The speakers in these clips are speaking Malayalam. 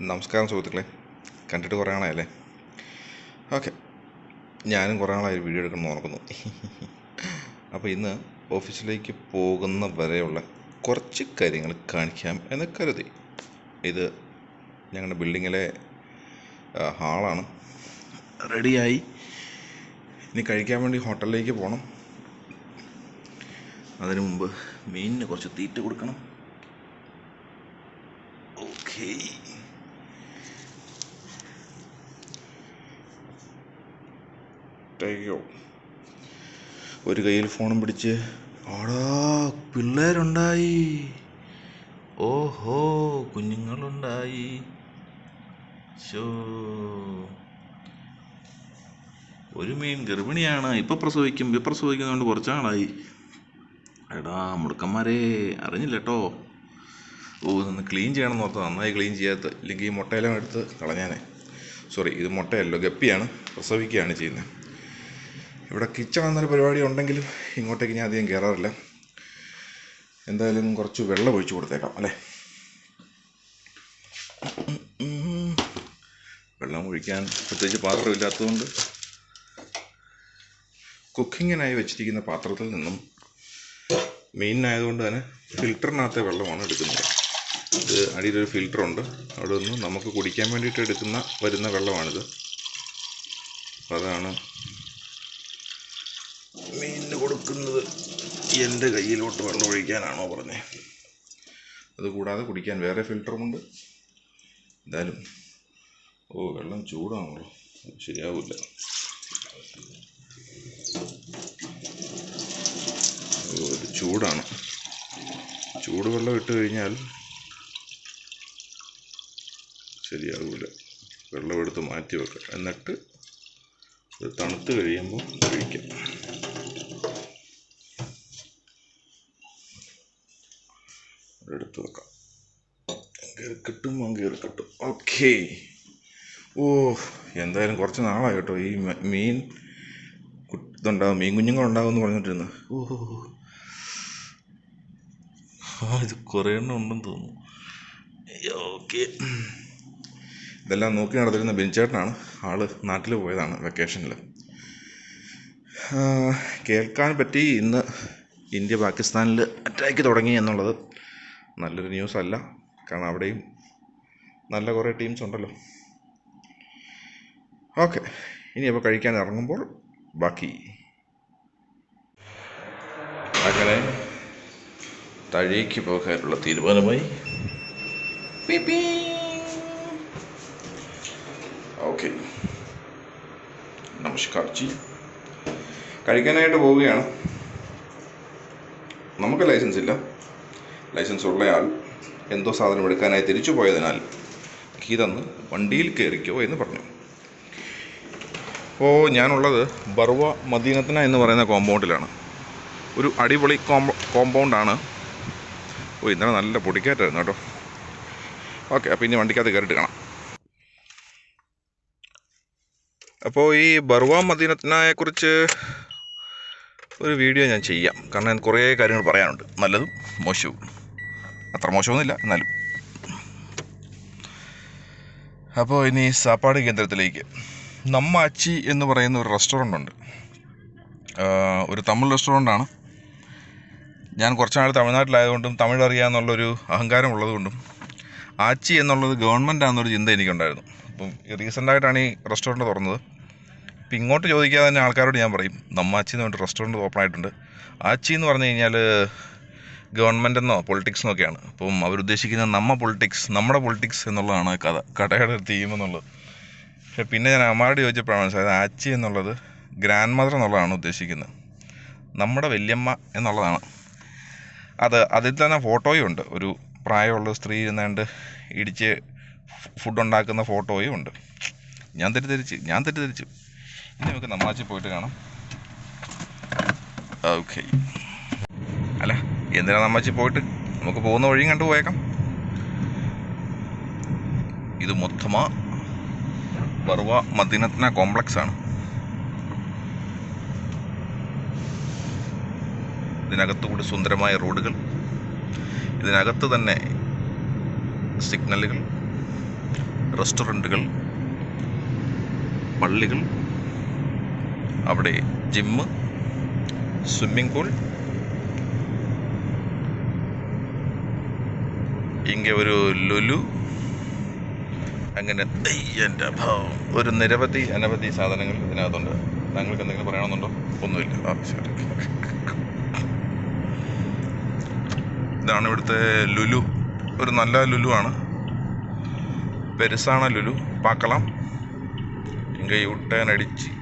നമസ്കാരം സുഹൃത്തുക്കളെ. കണ്ടിട്ട് കുറേ നാളായല്ലേ? ഓക്കെ. ഞാനും കുറേ നാളായി വീഡിയോ എടുക്കണം ഓർക്കുന്നു. അപ്പോൾ ഇന്ന് ഓഫീസിലേക്ക് പോകുന്ന വരെയുള്ള കുറച്ച് കാര്യങ്ങൾ കാണിക്കാം എന്ന് കരുതി. ഇത് ഞങ്ങളുടെ ബിൽഡിങ്ങിലെ ഹാളാണ്. റെഡിയായി. ഇനി കഴിക്കാൻ വേണ്ടി ഹോട്ടലിലേക്ക് പോകണം അതിനു മുമ്പ് മീനിന് കുറച്ച് തീറ്റ കൊടുക്കണം. ഓക്കേ. ടേക്കോ ഒരു കയ്യിൽ ഫോണും പിടിച്ച് ആടാ പിള്ളേരുണ്ടായി. ഓഹോ കുഞ്ഞുങ്ങളുണ്ടായി. ശോ. ഒരു മീൻ ഗർഭിണിയാണ്. ഇപ്പൊ പ്രസവിക്കും ഇപ്പൊ പ്രസവിക്കുന്നതുകൊണ്ട് കുറച്ച് നാളായി എടാ മുടുക്കന്മാരെ അറിഞ്ഞില്ല കേട്ടോ ഓ ഇതൊന്ന് ക്ലീൻ ചെയ്യണമെന്ന് ഓർത്ത് നന്നായി ക്ലീൻ ചെയ്യാത്ത ഇല്ലെങ്കിൽ ഈ മുട്ടയെല്ലാം എടുത്ത് കളഞ്ഞാനേ. സോറി ഇത് മുട്ടയല്ലോ ഗപ്പിയാണ്. പ്രസവിക്കുകയാണ് ചെയ്യുന്നത്. ഇവിടെ കിച്ചൺ എന്നൊരു പരിപാടി ഉണ്ടെങ്കിലും ഇങ്ങോട്ടേക്ക് ഞാൻ അധികം കയറാറില്ല എന്തായാലും കുറച്ച് വെള്ളം ഒഴിച്ചു കൊടുത്തേക്കാം അല്ലേ? വെള്ളം ഒഴിക്കാൻ പ്രത്യേകിച്ച് പാത്രമില്ലാത്തതുകൊണ്ട് കുക്കിങ്ങിനായി വെച്ചിരിക്കുന്ന പാത്രത്തിൽ നിന്നും മീനിനായതുകൊണ്ട് തന്നെ ഫിൽറ്ററിനകത്തെ വെള്ളമാണ് എടുക്കുന്നത്. ഇത് അടിയിലൊരു ഫിൽറ്ററുണ്ട് അവിടെ നിന്ന് നമുക്ക് കുടിക്കാൻ വേണ്ടിയിട്ട് എടുക്കുന്ന വരുന്ന വെള്ളമാണിത്. അപ്പോൾ അതാണ് മീനിന് കൊടുക്കുന്നത് എന്റെ കയ്യിലോട്ട് വെള്ളം ഒഴിക്കാനാണോ പറഞ്ഞേ? അതുകൂടാതെ കുടിക്കാൻ വേറെ ഫിൽറ്ററുമുണ്ട് എന്തായാലും ഓ വെള്ളം ചൂടാണല്ലോ. ശരിയാവില്ല ചൂടാണ്. ചൂട് ചൂടാണ് ചൂടുവെള്ളം ഇട്ട് കഴിഞ്ഞാൽ ശരിയാവില്ല വെള്ളം എടുത്ത് മാറ്റി വെക്കാം എന്നിട്ട് തണുത്ത് കഴിയുമ്പോൾ കഴിക്കാം എടുത്ത് വെക്കാം. കയറി കിട്ടും കയറി കിട്ടും. ഓക്കേ. ഓ എന്തായാലും കുറച്ച് നാളായി കേട്ടോ. ഈ മീൻ ഇതുണ്ടാകും മീൻ കുഞ്ഞുങ്ങൾ എന്ന് പറഞ്ഞിട്ടിരുന്നു. ഓ ആ ഇത് കുറേ എണ്ണം ഉണ്ടെന്ന് തോന്നുന്നു. ഓക്കെ. ഇതെല്ലാം നോക്കി നടത്തിരുന്ന ബെഞ്ചേട്ടനാണ് ആൾ നാട്ടിൽ പോയതാണ് വെക്കേഷനിൽ കേൾക്കാൻ പറ്റി. ഇന്ന് ഇന്ത്യ പാകിസ്ഥാനിൽ അറ്റാക്ക് തുടങ്ങി എന്നുള്ളത് നല്ലൊരു ന്യൂസ് അല്ല കാരണം അവിടെയും നല്ല കുറേ ടീംസ് ഉണ്ടല്ലോ. ഓക്കെ. ഇനി അപ്പോൾ കഴിക്കാൻ ഇറങ്ങുമ്പോൾ ബാക്കി. അങ്ങനെ താഴേക്ക് പോകാനുള്ള തീരുമാനമായി. ഓക്കെ. നമസ്കാർ ജി. കഴിക്കാനായിട്ട് പോവുകയാണ്. നമുക്ക് ലൈസൻസ് ഇല്ല. ലൈസൻസ് ഉള്ളയാൾ എന്തോ സാധനം എടുക്കാനായി തിരിച്ചു പോയതിനാൽ കീ തന്ന് വണ്ടിയിൽ കയറിക്കോ എന്ന് പറഞ്ഞു. അപ്പോൾ ഞാനുള്ളത് ബർവ മദീനത്തിന എന്ന് പറയുന്ന കോമ്പൗണ്ടിലാണ്. ഒരു അടിപൊളി കോമ്പ കോമ്പൗണ്ടാണ്. ഓ ഇന്നലെ നല്ല പൊടിക്കാറ്റായിരുന്നു കേട്ടോ. ഓക്കെ അപ്പോൾ ഇനി വണ്ടിക്കകത്ത് കയറിയിട്ട് കാണാം. അപ്പോൾ ഈ ബർവ മദീനത്തിനെക്കുറിച്ച് ഒരു വീഡിയോ ഞാൻ ചെയ്യാം. കാരണം കുറേ കാര്യങ്ങൾ പറയാനുണ്ട്. നല്ലതും മോശവും. അത്ര മോശമൊന്നുമില്ല എന്നാലും. അപ്പോൾ ഇനി സാപ്പാട് കേന്ദ്രത്തിലേക്ക്. നമ്മ അച്ചി എന്ന് പറയുന്ന ഒരു റെസ്റ്റോറന്റ് ഉണ്ട്. ഒരു തമിഴ് റെസ്റ്റോറന്റാണ് ഞാൻ കുറച്ച് നാൾ തമിഴ്നാട്ടിലായതുകൊണ്ടും തമിഴ് അറിയാമെന്നുള്ളൊരു അഹങ്കാരം ഉള്ളതുകൊണ്ടും ആച്ചി എന്നുള്ളത് ഗവൺമെന്റ് ആണെന്നൊരു ചിന്ത എനിക്കുണ്ടായിരുന്നു. അപ്പം റീസെന്റായിട്ടാണ് ഈ റെസ്റ്റോറന്റ് തുറന്നത്. ഇപ്പം ഇങ്ങോട്ട് ചോദിക്കാതെ തന്നെ ആൾക്കാരോട് ഞാൻ പറയും നമ്മാച്ചി എന്ന് പറഞ്ഞിട്ട് റെസ്റ്റോറന്റ് ഓപ്പൺ ആയിട്ടുണ്ട്. ആച്ചി എന്ന് പറഞ്ഞു കഴിഞ്ഞാൽ ഗവൺമെന്റ് എന്നോ പൊളിറ്റിക്സ് എന്നൊക്കെയാണ് അപ്പം അവരുദ്ദേശിക്കുന്ന നമ്മ പൊളിറ്റിക്സ് നമ്മുടെ പൊളിറ്റിക്സ് എന്നുള്ളതാണ് കഥ കടയുടെ തീം എന്നുള്ളത്. പക്ഷെ പിന്നെ ഞാൻ അമ്മയോട് ചോദിച്ചപ്പോഴാണ് മനസ്സിലായത് ആച്ചി എന്നുള്ളത് ഗ്രാൻഡ് മദർ എന്നുള്ളതാണ് ഉദ്ദേശിക്കുന്നത്. നമ്മുടെ വല്യമ്മ എന്നുള്ളതാണ്. അത് അതിൽ തന്നെ ഫോട്ടോയും ഉണ്ട്. ഒരു പ്രായമുള്ള സ്ത്രീ ഇരുന്നാണ്ട് ഇടിച്ച് ഫുഡ് ഉണ്ടാക്കുന്ന ഫോട്ടോയും ഉണ്ട്. ഞാൻ തെറ്റിദ്ധരിച്ച് ഞാൻ തെറ്റിദ്ധരിച്ചു. ഇനി നമുക്ക് നമ്മാച്ചി പോയിട്ട് കാണാം. ഓക്കെ അല്ല എന്തിനാ നമ്മച്ചി പോയിട്ട്? നമുക്ക് പോകുന്ന വഴിയും കണ്ടു പോയേക്കാം. ഇത് മൊത്തമാ ബർവ മദീനത്തിന കോംപ്ലക്സ് ആണ്. ഇതിനകത്തുകൂടി സുന്ദരമായ റോഡുകൾ. ഇതിനകത്ത് തന്നെ സിഗ്നലുകൾ റെസ്റ്റോറന്റുകൾ പള്ളികൾ അവിടെ ജിമ്മ് സ്വിമ്മിംഗ് പൂൾ ഇങ്ങനെ ഒരു ലുലു. അങ്ങനെ എന്റെ അഭാവം. ഒരു നിരവധി അനവധി സാധനങ്ങൾ ഇതിനകത്തുണ്ട്. താങ്കൾക്ക് എന്തെങ്കിലും പറയണമെന്നുണ്ടോ? ഒന്നുമില്ല. ഇതാണ് ഇവിടുത്തെ ലുലു. ഒരു നല്ല ലുലു ആണ്. പെരുസാണ് ലുലു. പാക്കലാം ഇങ്ങനെ ഉട്ടേനടിച്ച്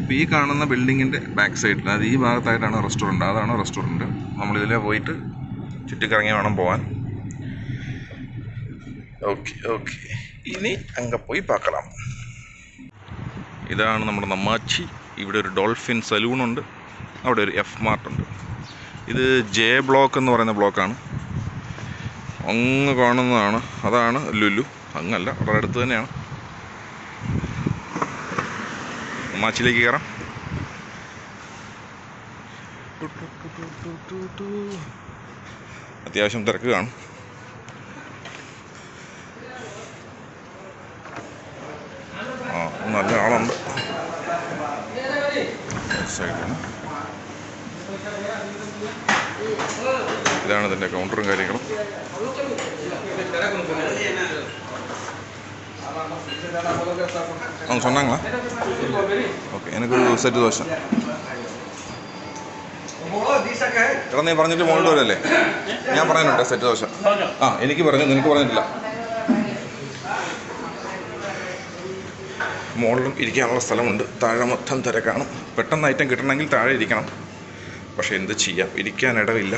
ഇപ്പോൾ ഈ കാണുന്ന ബിൽഡിങ്ങിന്റെ ബാക്ക് സൈഡിൽ അത് ഈ ഭാഗത്തായിട്ടാണ് റെസ്റ്റോറന്റ്. അതാണ് റെസ്റ്റോറന്റ്. നമ്മളിതിലെ പോയിട്ട് ചുറ്റിക്കറങ്ങി വേണം പോകാൻ ഓക്കെ ഓക്കെ. ഇനി അങ്ങ് പോയി പാക്കലാം ഇതാണ് നമ്മുടെ നമ്മാച്ചി. ഇവിടെ ഒരു ഡോൾഫിൻ സലൂണുണ്ട്. അവിടെ ഒരു എഫ് മാർട്ടുണ്ട് ഇത് ജെ ബ്ലോക്ക് എന്ന് പറയുന്ന ബ്ലോക്കാണ്. അങ്ങ് കാണുന്നതാണ്. അതാണ് ലുലു. അങ്ങല്ല അവിടെ അടുത്ത് തന്നെയാണ്. നമ്മാച്ചിയിലേക്ക് കയറാം. അത്യാവശ്യം തിരക്ക് കാണും ആ നല്ല ആളുണ്ട് സൈഡിലാണ് ഇതാണ് ഇതിന്റെ കൗണ്ടറും കാര്യങ്ങളും அவங்க சொன்னாங்களா ഓക്കെ എനിക്കൊരു സെറ്റ് ദോശ എടാ നീ പറഞ്ഞിട്ട് മുകളിൽ വരല്ലേ ഞാൻ പറഞ്ഞിട്ടുണ്ട് സെറ്റ് ദോശ ആ എനിക്ക് പറഞ്ഞു നിനക്ക് പറഞ്ഞിട്ടില്ല മുകളിലും ഇരിക്കാനുള്ള സ്ഥലമുണ്ട് താഴെ മൊത്തം തിരക്കാണ് പെട്ടെന്ന് ഐറ്റം കിട്ടണമെങ്കിൽ താഴെ ഇരിക്കണം പക്ഷെ എന്ത് ചെയ്യാം ഇരിക്കാൻ ഇടവില്ല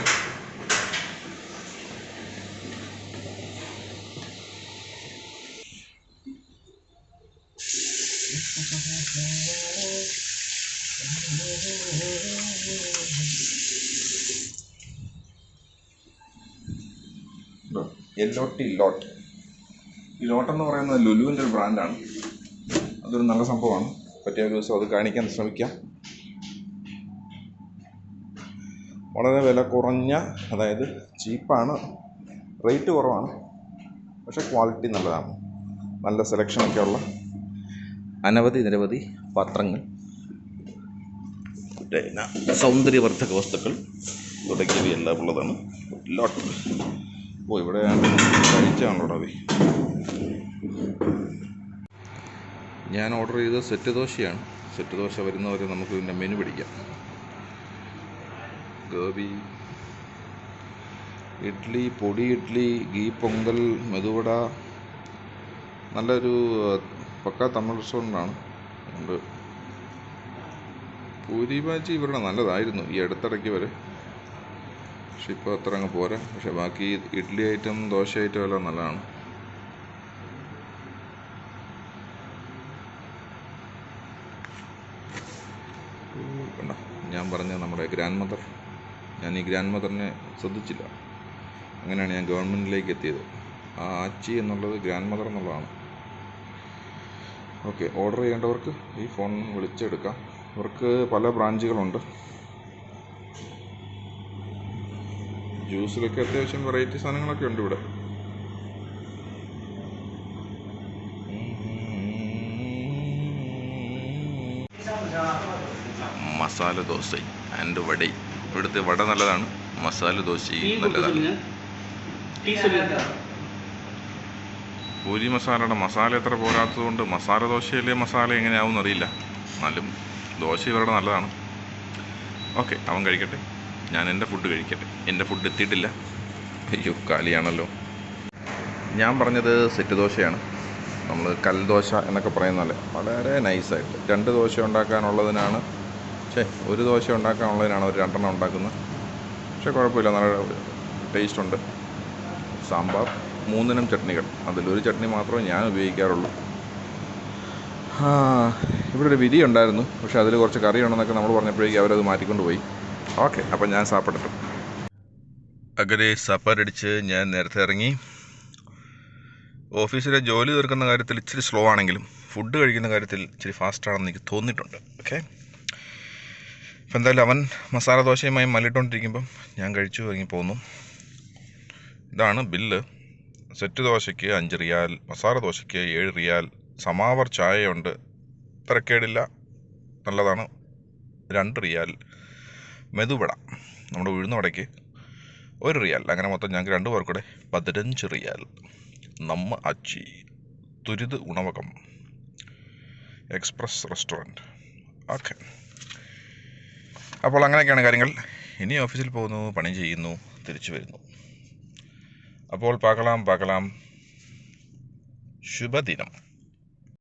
എല്ലോട്ടി ലോട്ട് ഈ ലോട്ട് എന്ന് പറയുന്നത് ലുലുവിന്റെ ഒരു ബ്രാൻഡാണ്. അതൊരു നല്ല സംഭവമാണ്. പറ്റിയ ഒരു ദിവസം അത് കാണിക്കാൻ ശ്രമിക്കാം. വളരെ വില കുറഞ്ഞ അതായത് ചീപ്പാണ്. റേറ്റ് കുറവാണ്. പക്ഷെ ക്വാളിറ്റി നല്ലതാണ്. നല്ല സെലക്ഷനൊക്കെ ഉള്ള അനവധി നിരവധി പാത്രങ്ങൾ. പിന്നെ സൗന്ദര്യവർദ്ധക വസ്തുക്കൾ തുടങ്ങിയവയെല്ലാം ഉള്ളതാണ് ലോട്ട് ഓ ഇവിടെ കഴിച്ചാണല്ലോ റവി ഞാൻ ഓർഡർ ചെയ്ത സെറ്റ് ദോശയാണ്. സെറ്റ് ദോശ വരുന്നവരെ നമുക്ക് ഇതിന്റെ മെനു പിടിക്കാം. ഗോപി ഇഡ്ഡലി പൊടി ഇഡ്ഡലി ഗീ പൊങ്കൽ മെതുവട. നല്ലൊരു പക്ക തമിഴ് റെസ്റ്റോറന്റാണ് ഉണ്ട് പൂരി ബാജി ഇവരുടെ നല്ലതായിരുന്നു ഈ അടുത്തിടയ്ക്ക് വരെ. പക്ഷെ ഇപ്പോൾ അത്ര അങ്ങ് പോരാ. പക്ഷെ ബാക്കി ഇഡ്ഡലി ഐറ്റം ദോശ ഐറ്റം എല്ലാം നല്ലതാണ്. വേണ്ട ഞാൻ പറഞ്ഞ നമ്മുടെ ഗ്രാൻഡ് മദർ ഞാൻ ഈ ഗ്രാൻഡ് മദറിനെ ശ്രദ്ധിച്ചില്ല. അങ്ങനെയാണ് ഞാൻ ഗവൺമെന്റിലേക്ക് എത്തിയത്. ആ ആച്ചി എന്നുള്ളത് ഗ്രാൻഡ് മദർ എന്നുള്ളതാണ്. ഓക്കെ ഓർഡർ ചെയ്യേണ്ടവർക്ക് ഈ ഫോൺ വിളിച്ചെടുക്കാം. ഇവർക്ക് പല ബ്രാഞ്ചുകളുണ്ട്. ജ്യൂസിലൊക്കെ അത്യാവശ്യം വെറൈറ്റി സാധനങ്ങളൊക്കെ ഉണ്ട് ഇവിടെ. മസാല ദോശ ആൻഡ് വട. ഇവിടുത്തെ വട നല്ലതാണ്. മസാല ദോശയും നല്ലതാണ്. പൂരി മസാലയുടെ മസാല എത്ര പോരാത്തതുകൊണ്ട് മസാല ദോശയിലെ മസാല എങ്ങനെയാവും അറിയില്ല. എന്നാലും ദോശ ഇവരുടെ നല്ലതാണ്. ഓക്കെ അവൻ കഴിക്കട്ടെ. ഞാൻ എന്റെ ഫുഡ് കഴിക്കട്ടെ. എന്റെ ഫുഡ് എത്തിയിട്ടില്ല. അയ്യോ കാലിയാണല്ലോ. ഞാൻ പറഞ്ഞത് സെറ്റ് ദോശയാണ്. നമ്മൾ കൽദോശ എന്നൊക്കെ പറയുന്ന പോലെ വളരെ നൈസായിട്ട് രണ്ട് ദോശ ഉണ്ടാക്കാനുള്ളതിനാണ്. ഛേ ഒരു ദോശ ഉണ്ടാക്കാനുള്ളതിനാണ് ഒരു രണ്ടെണ്ണം ഉണ്ടാക്കുന്നത്. പക്ഷേ കുഴപ്പമില്ല. നല്ല ടേസ്റ്റ് ഉണ്ട്. സാമ്പാർ മൂന്നിനും ചട്നികൾ. അതിലൊരു ചട്നി മാത്രമേ ഞാൻ ഉപയോഗിക്കാറുള്ളൂ. ഇവിടെ ഒരു വിധി ഉണ്ടായിരുന്നു. പക്ഷേ അതിൽ കുറച്ച് കറി ഉണ്ടെന്നൊക്കെ നമ്മൾ പറഞ്ഞപ്പോഴേക്കും അവരത് മാറ്റിക്കൊണ്ട് പോയി. ഓക്കെ അപ്പം ഞാൻ സാപ്പിടട്ടെ. അങ്ങനെ സപ്പാരടിച്ച് ഞാൻ നേരത്തെ ഇറങ്ങി. ഓഫീസിലെ ജോലി തീർക്കുന്ന കാര്യത്തിൽ ഇച്ചിരി സ്ലോ ആണെങ്കിലും ഫുഡ് കഴിക്കുന്ന കാര്യത്തിൽ ഇച്ചിരി ഫാസ്റ്റാണെന്ന് എനിക്ക് തോന്നിയിട്ടുണ്ട്. ഓക്കെ അപ്പോൾ എന്തായാലും അവൻ മസാല ദോശയുമായി മല്ലിട്ടുകൊണ്ടിരിക്കുമ്പം ഞാൻ കഴിച്ചു ഇറങ്ങി പോന്നു. ഇതാണ് ബില്ല് സെറ്റ് ദോശയ്ക്ക് അഞ്ച് റിയാൽ മസാല ദോശയ്ക്ക് ഏഴ് റിയാൽ സമാവർ ചായയുണ്ട്. തിരക്കേടില്ല. നല്ലതാണ്. രണ്ട് റിയാൽ. മെതുവട. നമ്മുടെ ഉഴുന്ന വടയ്ക്ക് ഒരു റിയാൽ. അങ്ങനെ മൊത്തം ഞങ്ങൾക്ക് രണ്ട് പേർക്കൂടെ. പതിനഞ്ച് റിയാൽ. Namma Achi Thurith Unavagam express restaurant okay. അപ്പോൾ അങ്ങനെയൊക്കെയാണ് കാര്യങ്ങൾ. ഇനി ഓഫീസിൽ പോകുന്നു പണി ചെയ്യുന്നു തിരിച്ചു വരുന്നു. അപ്പോൾ പാകലാം പാകലാം. ശുഭദിനം.